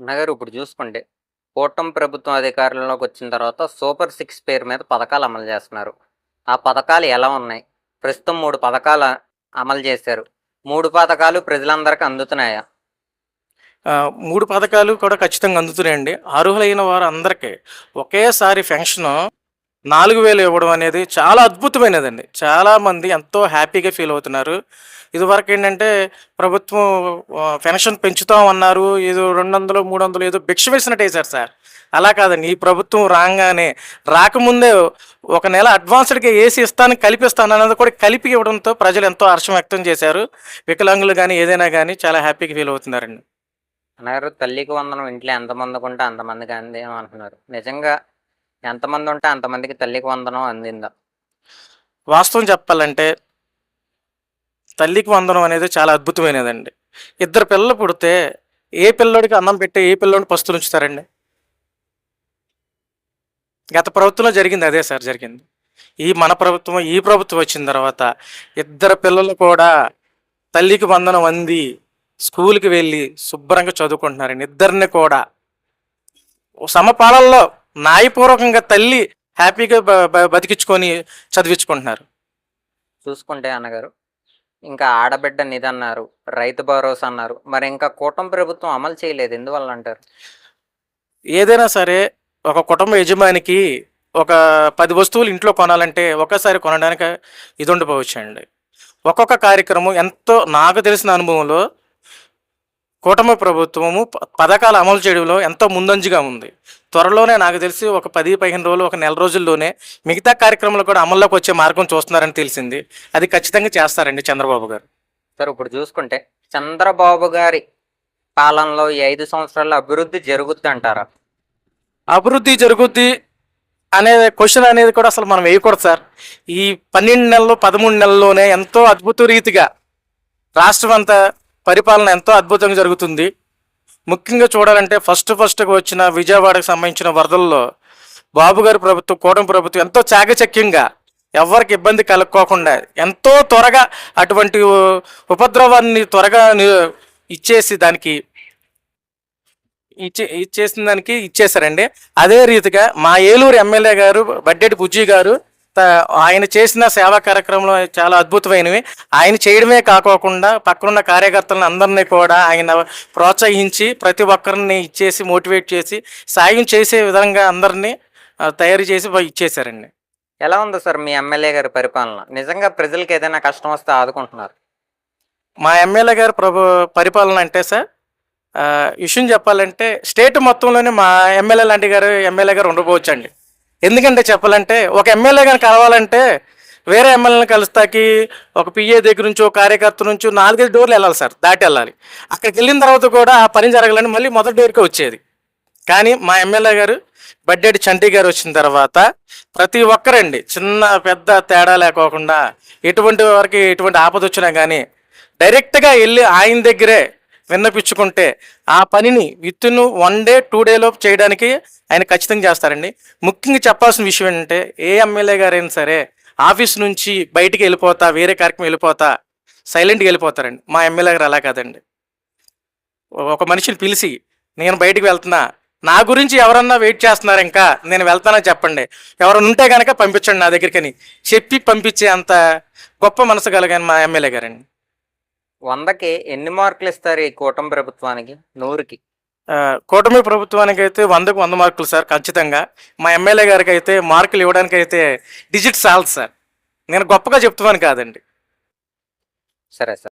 నగరు ఇప్పుడు చూసుకోండి కూటమి ప్రభుత్వం అధికారంలోకి వచ్చిన తర్వాత సూపర్ సిక్స్ పేరు మీద పథకాలు అమలు చేస్తున్నారు. ఆ పథకాలు ఎలా ఉన్నాయి? ప్రస్తుతం మూడు పథకాలు అమలు చేశారు. మూడు పథకాలు ప్రజలందరికీ అందుతున్నాయా? మూడు పథకాలు కూడా ఖచ్చితంగా అందుతున్నాయండి. అర్హులైన వారు అందరికీ ఒకేసారి పెన్షన్ నాలుగు వేలు ఇవ్వడం అనేది చాలా అద్భుతమైనదండి. చాలామంది ఎంతో హ్యాపీగా ఫీల్ అవుతున్నారు. ఇదివరకు ఏంటంటే ప్రభుత్వం పెన్షన్ పెంచుతాం అన్నారు ఏదో రెండు వందలు మూడు వందలు ఏదో భిక్ష వేసినట్టు వేశారు సార్. అలా కాదండి. ఈ ప్రభుత్వం రాగానే రాకముందే ఒక నెల అడ్వాన్స్డ్గా వేసి ఇస్తాను కలిపిస్తాను అన్నది కూడా కలిపి ఇవ్వడంతో ప్రజలు ఎంతో హర్షం వ్యక్తం చేశారు. వికలాంగులు కానీ ఏదైనా కానీ చాలా హ్యాపీగా ఫీల్ అవుతున్నారండి. నగరు తల్లికి వందనం ఇంట్లో ఎంతమందికి ఉంటే అంతమందికి అందేమో అంటున్నారు. నిజంగా ఎంతమంది ఉంటే అంతమందికి తల్లికి వందనం అందిందా? వాస్తవం చెప్పాలంటే తల్లికి వందనం అనేది చాలా అద్భుతమైనదండి. ఇద్దరు పిల్లలు పుడితే ఏ పిల్లోడికి అన్నం పెట్టి ఏ పిల్లోడిని పస్తులు ఉంచుతారండి? గత ప్రభుత్వంలో జరిగింది అదే సార్ జరిగింది. ఈ మన ప్రభుత్వం ఈ ప్రభుత్వం వచ్చిన తర్వాత ఇద్దరు పిల్లలు కూడా తల్లికి వందనం అంది స్కూల్కి వెళ్ళి శుభ్రంగా చదువుకుంటున్నారండి. ఇద్దరిని కూడా సమపాలల్లో న్యాయపూర్వకంగా తల్లి హ్యాపీగా బ- బ- బతికించుకొని చదివించుకుంటున్నారు. చూసుకుంటే అన్నగారు ఇంకా ఆడబిడ్డ నిధి అన్నారు రైతు భరోసా అన్నారు. మరి ఇంకా కూటమి ప్రభుత్వం అమలు చేయలేదు ఎందువల్ల అంటారు? ఏదైనా సరే ఒక కుటుంబ యజమానికి ఒక పది వస్తువులు ఇంట్లో కొనాలంటే ఒక్కసారి కొనడానికి ఇది ఉండకపోవచ్చండి ఒక్కొక్క కార్యక్రమం ఎంతో నాకు తెలిసిన అనుభవంలో కూటమి ప్రభుత్వము ప- పథకాలు అమలు చేయడంలో ఎంతో ముందంజగా ఉంది. త్వరలోనే నాకు తెలిసి ఒక పది పదిహేను రోజులు ఒక నెల రోజుల్లోనే మిగతా కార్యక్రమాలు కూడా అమల్లోకి వచ్చే మార్గం చూస్తున్నారని తెలిసింది. అది ఖచ్చితంగా చేస్తారండి చంద్రబాబు గారు. సార్ ఇప్పుడు చూసుకుంటే చంద్రబాబు గారి పాలనలో ఈ ఐదు సంవత్సరాల్లో అభివృద్ధి జరుగుద్ది అంటారా? అభివృద్ధి జరుగుద్ది అనే క్వశ్చన్ అనేది కూడా అసలు మనం వేయకూడదు సార్. ఈ పన్నెండు నెలలు పదమూడు నెలల్లోనే ఎంతో అద్భుత రీతిగా రాష్ట్రం అంతా పరిపాలన ఎంతో అద్భుతంగా జరుగుతుంది. ముఖ్యంగా చూడాలంటే ఫస్ట్ ఫస్ట్గా వచ్చిన విజయవాడకు సంబంధించిన వరదల్లో బాబు గారి ప్రభుత్వం కూటమి ప్రభుత్వం ఎంతో చాకచక్యంగా ఎవరికి ఇబ్బంది కలుక్కోకుండా ఎంతో త్వరగా అటువంటి ఉపద్రవాన్ని త్వరగా ఇచ్చేసి దానికి ఇచ్చే ఇచ్చేసిన దానికి ఇచ్చేసారండి అదే రీతిగా మా ఏలూరు ఎమ్మెల్యే గారు బడ్డెటి బుజ్జి గారు ఆయన చేసిన సేవా కార్యక్రమంలో చాలా అద్భుతమైనవి. ఆయన చేయడమే కాకోకుండా పక్కనున్న కార్యకర్తలను అందరినీ కూడా ఆయన ప్రోత్సహించి ప్రతి ఒక్కరిని ఇచ్చేసి మోటివేట్ చేసి సాయం చేసే విధంగా అందరినీ తయారు చేసి ఇచ్చేసారండి ఎలా ఉంది సార్ మీ ఎమ్మెల్యే గారి పరిపాలన? నిజంగా ప్రజలకు ఏదైనా కష్టం వస్తే ఆదుకుంటున్నారు. మా ఎమ్మెల్యే గారు ప్రభు పరిపాలన అంటే సార్ విషయం చెప్పాలంటే స్టేట్ మొత్తంలోనే మా ఎమ్మెల్యే లాంటి గారు ఎమ్మెల్యే గారు ఉండకపోవచ్చు అండి ఎందుకంటే చెప్పాలంటే ఒక ఎమ్మెల్యే కానీ కలవాలంటే వేరే ఎమ్మెల్యేని కలుస్తాకి ఒక పిఏ దగ్గర నుంచి ఒక కార్యకర్త నుంచి నాలుగైదు డోర్లు వెళ్ళాలి సార్ దాటి వెళ్ళాలి. అక్కడికి వెళ్ళిన తర్వాత కూడా ఆ పని జరగాలని మళ్ళీ మొదటి డోర్కే వచ్చేది. కానీ మా ఎమ్మెల్యే గారు బడ్డేటి చంటి గారు వచ్చిన తర్వాత ప్రతి ఒక్కరండి చిన్న పెద్ద తేడా లేకోకుండా ఎటువంటి వారికి ఎటువంటి ఆపద వచ్చినా కానీ డైరెక్ట్గా వెళ్ళి ఆయన దగ్గరే విన్నపించుకుంటే ఆ పనిని within one day two డేలోపు చేయడానికి ఆయన ఖచ్చితంగా చేస్తారండి. ముఖ్యంగా చెప్పాల్సిన విషయం ఏంటంటే ఏ ఎమ్మెల్యే గారైనా సరే ఆఫీస్ నుంచి బయటికి వెళ్ళిపోతా వేరే కార్యక్రమం వెళ్ళిపోతా సైలెంట్గా వెళ్ళిపోతారండి. మా ఎమ్మెల్యే గారు అలా కాదండి. ఒక మనిషిని పిలిచి నేను బయటికి వెళ్తున్నా నా గురించి ఎవరన్నా వెయిట్ చేస్తున్నారు ఇంకా? నేను వెళ్తానని చెప్పండి. ఎవరైనా ఉంటే కనుక పంపించండి నా దగ్గరికని. చెప్పి పంపించే అంత గొప్ప మనసు కలిగాను మా ఎమ్మెల్యే గారండి. వందకి ఎన్ని మార్కులు ఇస్తారు ఈ కూటమి ప్రభుత్వానికి? నూరుకి. కూటమి ప్రభుత్వానికి అయితే వందకు వంద మార్కులు సార్ ఖచ్చితంగా. మా ఎమ్మెల్యే గారికి అయితే మార్కులు ఇవ్వడానికి అయితే డిజిట్ సాల్స్ సార్. నేను గొప్పగా చెప్తున్నాను కాదండి. సరే సార్.